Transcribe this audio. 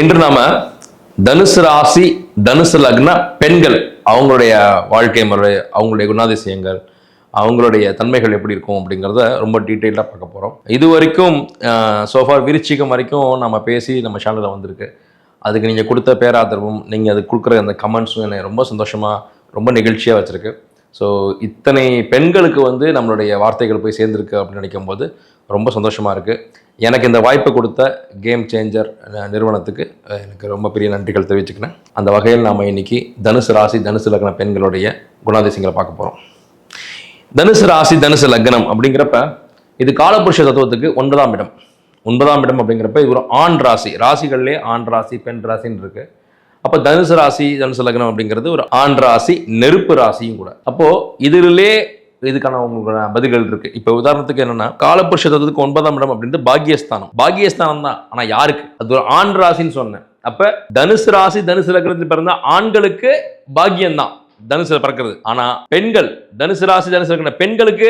இன்று நாம தனுசு ராசி தனுசு லக்ன பெண்கள் அவங்களுடைய வாழ்க்கை முறை அவங்களுடைய குணாதிசயங்கள் அவங்களுடைய தன்மைகள் எப்படி இருக்கும் அப்படிங்கிறத ரொம்ப டீட்டெயிலாக பார்க்க போகிறோம் இது வரைக்கும் சோஃபார் விருச்சிகம் வரைக்கும் நம்ம பேசி நம்ம சேனலில் வந்திருக்கு. அதுக்கு நீங்கள் கொடுத்த பேராதரவும் நீங்கள் அது கொடுக்குற அந்த கமெண்ட்ஸும் என்னை ரொம்ப சந்தோஷமாக ரொம்ப நிகழ்ச்சியாக வச்சுருக்கு. ஸோ இத்தனை பெண்களுக்கு வந்து நம்மளுடைய வார்த்தைகள் போய் சேர்ந்துருக்கு அப்படின்னு நினைக்கும் போது ரொம்ப சந்தோஷமாக இருக்குது எனக்கு இந்த வாய்ப்பு கொடுத்த கேம் சேஞ்சர் நிறுவனத்துக்கு எனக்கு ரொம்ப பெரிய நன்றிகள் தெரிவிச்சுக்கிறேன். அந்த வகையில் நாம் இன்னைக்கு தனுசு ராசி தனுசு லக்ன பெண்களுடைய குணாதிசயங்களை பார்க்க போகிறோம் தனுசு ராசி தனுசு லக்னம் அப்படிங்கிறப்ப இது காலபுருஷ தத்துவத்துக்கு ஒன்பதாம் இடம். ஒன்பதாம் இடம் அப்படிங்கிறப்ப இது ஒரு ஆண் ராசி. ராசிகள்லேயே ஆண் ராசி பெண் ராசின்னு இருக்குது அப்போ தனுசு ராசி தனுசு லக்னம் அப்படிங்கிறது ஒரு ஆண் ராசி நெருப்பு ராசியும் கூட. அப்போது இதிலே இதுக்கான உங்களுக்கு பதில்கள் இருக்கு. இப்போ உதாரணத்துக்கு என்னன்னா காலபுருஷ தத்துவத்துக்கு ஒன்பதாம் இடம் அப்படின்றது பாக்கியஸ்தானம் பாக்கியஸ்தானம் தான். ஆனால் யாருக்கு? அது ஒரு ஆண் ராசின்னு சொன்னேன். அப்போ தனுசு ராசி தனுசு லக்னத்தில் பிறந்த ஆண்களுக்கு பாக்கியம் தான் தனுசுல பிறக்கிறது. ஆனா பெண்கள் தனுசு ராசி தனுசு லக்ன பெண்களுக்கு